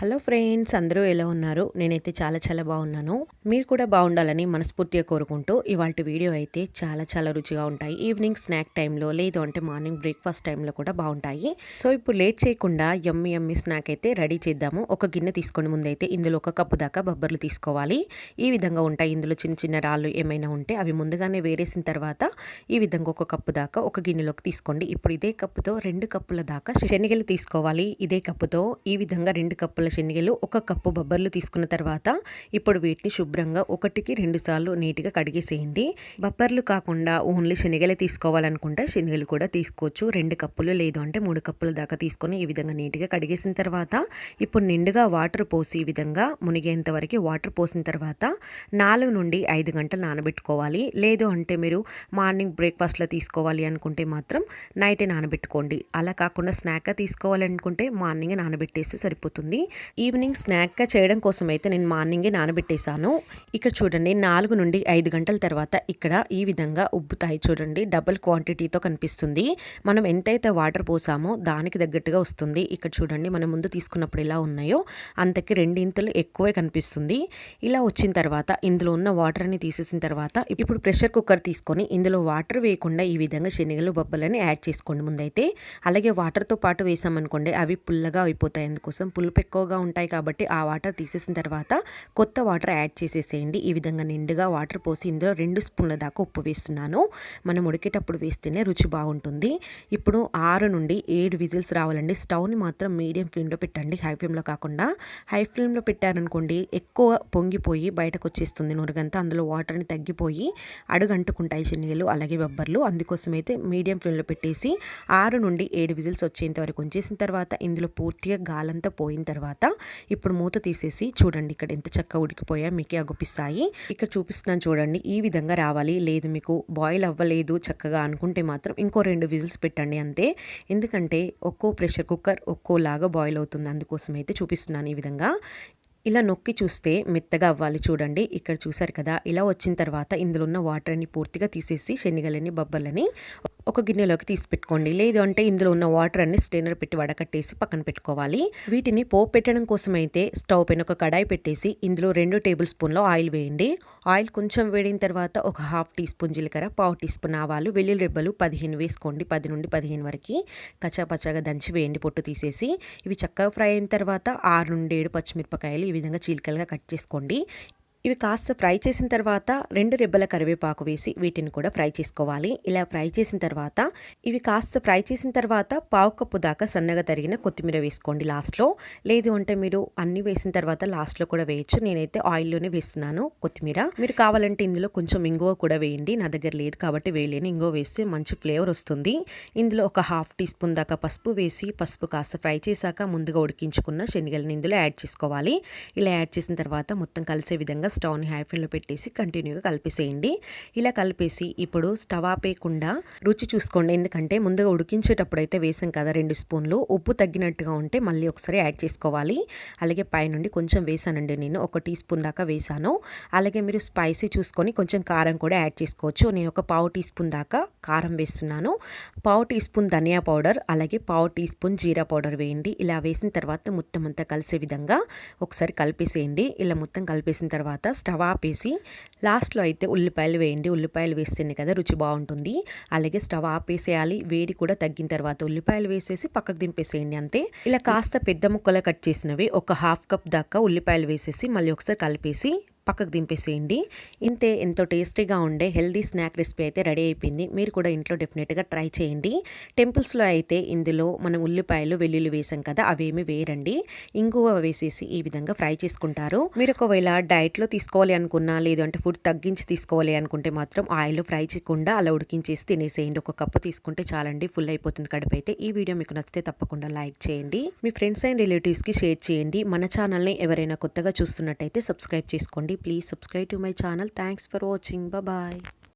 Hello friends అందరూ ఎలా ఉన్నారు? నేనైతే చాలా చాలా బాగున్నాను. మీరు కూడా బాగుండాలని మనస్ఫూర్తిగా కోరుకుంటూ ఇవాళ వీడియో అయితే చాలా చాలా రుచిగా ఉంటాయి. ఈవినింగ్ స్నాక్ టైంలో లేదు అంటే మార్నింగ్ బ్రేక్ఫాస్ట్ టైంలో కూడా బాగుంటాయి. సో ఇప్పుడు లేట్ చేయకుండా ఎమ్మి ఎమ్మి స్నాక్ అయితే రెడీ చేద్దాము. ఒక గిన్నె తీసుకొని ముందైతే ఇందులో ఒక కప్పు దాకా బొబ్బర్లు తీసుకోవాలి. ఈ విధంగా ఉంటాయి. ఇందులో చిన్న చిన్న రాళ్ళు ఏమైనా ఉంటే అవి ముందుగానే వేరేసిన తర్వాత ఈ విధంగా ఒక కప్పు దాకా ఒక గిన్నెలోకి తీసుకోండి. ఇప్పుడు ఇదే కప్పుతో రెండు కప్పుల దాకా శనగలు తీసుకోవాలి. ఇదే కప్పుతో ఈ విధంగా రెండు కప్పుల శనగలు ఒక కప్పు బొబ్బర్లు తీసుకున్న తర్వాత ఇప్పుడు వీటిని శుభ్రంగా ఒకటికి రెండు సార్లు నీట్గా కడిగేసేయండి. బొబ్బర్లు కాకుండా ఓన్లీ శనగలే తీసుకోవాలనుకుంటే శనగలు కూడా తీసుకోవచ్చు. రెండు కప్పులు లేదు అంటే మూడు కప్పుల దాకా తీసుకొని ఈ విధంగా నీట్గా కడిగేసిన తర్వాత ఇప్పుడు నిండుగా వాటర్ పోసి ఈ విధంగా మునిగేంత వరకు వాటర్ పోసిన తర్వాత నాలుగు నుండి ఐదు గంటలు నానబెట్టుకోవాలి. లేదు అంటే మీరు మార్నింగ్ బ్రేక్ఫాస్ట్లో తీసుకోవాలి అనుకుంటే మాత్రం నైటే నానబెట్టుకోండి. అలా కాకుండా స్నాక్గా తీసుకోవాలనుకుంటే మార్నింగ్ నానబెట్టేస్తే సరిపోతుంది. ఈవినింగ్ స్నాక్గా చేయడం కోసం అయితే నేను మార్నింగే నానబెట్టేశాను. ఇక్కడ చూడండి నాలుగు నుండి ఐదు గంటల తర్వాత ఇక్కడ ఈ విధంగా ఉబ్బుతాయి చూడండి డబుల్ క్వాంటిటీతో కనిపిస్తుంది. మనం ఎంతైతే వాటర్ పోసామో దానికి తగ్గట్టుగా వస్తుంది. ఇక్కడ చూడండి మనం ముందు తీసుకున్నప్పుడు ఎలా ఉన్నాయో అంతకి రెండింతలు ఎక్కువే కనిపిస్తుంది. ఇలా వచ్చిన తర్వాత ఇందులో ఉన్న వాటర్ని తీసేసిన తర్వాత ఇప్పుడు ప్రెషర్ కుక్కర్ తీసుకొని ఇందులో వాటర్ వేయకుండా ఈ విధంగా శనగలు బొబ్బలని యాడ్ చేసుకోండి ముందైతే. అలాగే వాటర్తో పాటు వేసామనుకోండి అవి పుల్లగా అయిపోతాయి. అందుకోసం పులుపు ఎక్కువ ఎక్కువగా ఉంటాయి కాబట్టి ఆ వాటర్ తీసేసిన తర్వాత కొత్త వాటర్ యాడ్ చేసేసేయండి. ఈ విధంగా నిండుగా వాటర్ పోసి ఇందులో రెండు స్పూన్ల దాకా ఉప్పు వేస్తున్నాను. మనం ఉడికేటప్పుడు వేస్తేనే రుచి బాగుంటుంది. ఇప్పుడు ఆరు నుండి ఏడు విజిల్స్ రావాలండి. స్టవ్ని మాత్రం మీడియం ఫ్లేమ్లో పెట్టండి. హై ఫ్లేమ్లో కాకుండా హై ఫ్లేమ్లో పెట్టారనుకోండి ఎక్కువ పొంగిపోయి బయటకు వచ్చేస్తుంది నురగంతా. అందులో వాటర్ని తగ్గిపోయి అడుగంటుకుంటాయి చిన్నీళ్ళు అలాగే బొబ్బర్లు. అందుకోసం అయితే మీడియం ఫ్లేమ్లో పెట్టేసి ఆరు నుండి ఏడు విజిల్స్ వచ్చేంత వరకు ఉంచేసిన తర్వాత ఇందులో పూర్తిగా గాలంతా పోయిన తర్వాత తర్వాత ఇప్పుడు మూత తీసేసి చూడండి ఇక్కడ ఎంత చక్కగా ఉడికిపోయా మీకే అగుపిస్తాయి. ఇక్కడ చూపిస్తున్నాను చూడండి ఈ విధంగా రావాలి. లేదు మీకు బాయిల్ అవ్వలేదు చక్కగా అనుకుంటే మాత్రం ఇంకో రెండు విజిల్స్ పెట్టండి అంతే. ఎందుకంటే ఒక్కో ప్రెషర్ కుక్కర్ ఒక్కోలాగా బాయిల్ అవుతుంది. అందుకోసం అయితే చూపిస్తున్నాను ఈ విధంగా. ఇలా నొక్కి చూస్తే మెత్తగా అవ్వాలి చూడండి. ఇక్కడ చూసారు కదా ఇలా వచ్చిన తర్వాత ఇందులో ఉన్న వాటర్ని పూర్తిగా తీసేసి శనిగలని బొబ్బలని ఒక గిన్నెలోకి తీసి పెట్టుకోండి లేదు అంటే ఇందులో ఉన్న వాటర్ అన్ని స్టెయినర్ పెట్టి వడకట్టేసి పక్కన పెట్టుకోవాలి. వీటిని పోపు పెట్టడం కోసం అయితే స్టవ్ పైన ఒక కడాయి పెట్టేసి ఇందులో రెండు టేబుల్ స్పూన్లో ఆయిల్ వేయండి. ఆయిల్ కొంచెం వేడిన తర్వాత ఒక హాఫ్ టీ స్పూన్ జీలకర్ర పావు టీ స్పూన్ ఆవాలు వెల్లుల్లి రెబ్బలు పదిహేను వేసుకోండి. పది నుండి పదిహేను వరకు కచ్చాపచ్చాగా దంచి వేయండి పొట్టు తీసేసి. ఇవి చక్కగా ఫ్రై అయిన తర్వాత ఆరు నుండి ఏడు పచ్చిమిరపకాయలు ఈ విధంగా చీలికలుగా కట్ చేసుకోండి. ఇవి కాస్త ఫ్రై చేసిన తర్వాత రెండు రెబ్బల కరివేపాకు వేసి వీటిని కూడా ఫ్రై చేసుకోవాలి. ఇలా ఫ్రై చేసిన తర్వాత ఇవి కాస్త ఫ్రై చేసిన తర్వాత పావు కప్పు దాకా సన్నగా తరిగిన కొత్తిమీర వేసుకోండి లాస్ట్లో. లేదు అంటే మీరు అన్ని వేసిన తర్వాత లాస్ట్లో కూడా వేయచ్చు. నేనైతే ఆయిల్లోనే వేస్తున్నాను కొత్తిమీర. మీరు కావాలంటే ఇందులో కొంచెం ఇంగువ కూడా వేయండి. నా దగ్గర లేదు కాబట్టి వేయలేను. ఇంగువ వేస్తే మంచి ఫ్లేవర్ వస్తుంది. ఇందులో ఒక హాఫ్ టీ స్పూన్ దాకా పసుపు వేసి పసుపు కాస్త ఫ్రై చేశాక ముందుగా ఉడికించుకున్న శనగలను ఇందులో యాడ్ చేసుకోవాలి. ఇలా యాడ్ చేసిన తర్వాత మొత్తం కలిసే విధంగా స్టవ్ని హై ఫ్లేమ్లో పెట్టేసి కంటిన్యూగా కలిపేసేయండి. ఇలా కలిపేసి ఇప్పుడు స్టవ్ ఆపేయకుండా రుచి చూసుకోండి. ఎందుకంటే ముందుగా ఉడికించేటప్పుడు అయితే వేసాం కదా రెండు స్పూన్లు. ఉప్పు తగ్గినట్టుగా ఉంటే మళ్ళీ ఒకసారి యాడ్ చేసుకోవాలి. అలాగే పైనుండి కొంచెం వేసానండి నేను. ఒక టీ స్పూన్ దాకా వేసాను. అలాగే మీరు స్పైసీ చూసుకొని కొంచెం కారం కూడా యాడ్ చేసుకోవచ్చు. నేను ఒక పావు టీ స్పూన్ దాకా కారం వేస్తున్నాను. పావు టీ స్పూన్ ధనియా పౌడర్ అలాగే పావు టీ స్పూన్ జీరా పౌడర్ వేయండి. ఇలా వేసిన తర్వాత మొత్తం అంతా కలిసే విధంగా ఒకసారి కలిపేసేయండి. ఇలా మొత్తం కలిపేసిన తర్వాత తర్వాత స్టవ్ ఆపేసి లాస్ట్లో అయితే ఉల్లిపాయలు వేయండి. ఉల్లిపాయలు వేస్తేనే కదా రుచి బాగుంటుంది. అలాగే స్టవ్ ఆపేసేయాలి. వేడి కూడా తగ్గిన తర్వాత ఉల్లిపాయలు వేసేసి పక్కకు దింపేసేయండి అంతే. ఇలా కాస్త పెద్ద ముక్కలు కట్ చేసినవి ఒక హాఫ్ కప్ దాకా ఉల్లిపాయలు వేసేసి మళ్ళీ ఒకసారి కలిపేసి పక్కకు దింపేసేయండి. ఇంతే ఎంతో టేస్టీగా ఉండే హెల్దీ స్నాక్ రెసిపీ అయితే రెడీ అయిపోయింది. మీరు కూడా ఇంట్లో డెఫినెట్గా ట్రై చేయండి. టెంపుల్స్లో అయితే ఇందులో మనం ఉల్లిపాయలు వెల్లుల్లి వేసాం కదా అవేమి వేయరండి. ఇంగువ వేసేసి ఈ విధంగా ఫ్రై చేసుకుంటారు. మీరు ఒకవేళ డైట్లో తీసుకోవాలి అనుకున్నా లేదు అంటే ఫుడ్ తగ్గించి తీసుకోవాలి అనుకుంటే మాత్రం ఆయిల్ ఫ్రై చేయకుండా అలా ఉడికించేసి తినేసేయండి. ఒక కప్పు తీసుకుంటే చాలండి ఫుల్ అయిపోతుంది కడుపు అయితే. ఈ వీడియో మీకు నచ్చితే తప్పకుండా లైక్ చేయండి. మీ ఫ్రెండ్స్ అండ్ రిలేటివ్స్కి షేర్ చేయండి. మన ఛానల్ని ఎవరైనా కొత్తగా చూస్తున్నట్టయితే సబ్స్క్రైబ్ చేసుకోండి. please subscribe to my channel. Thanks for watching. Bye-bye.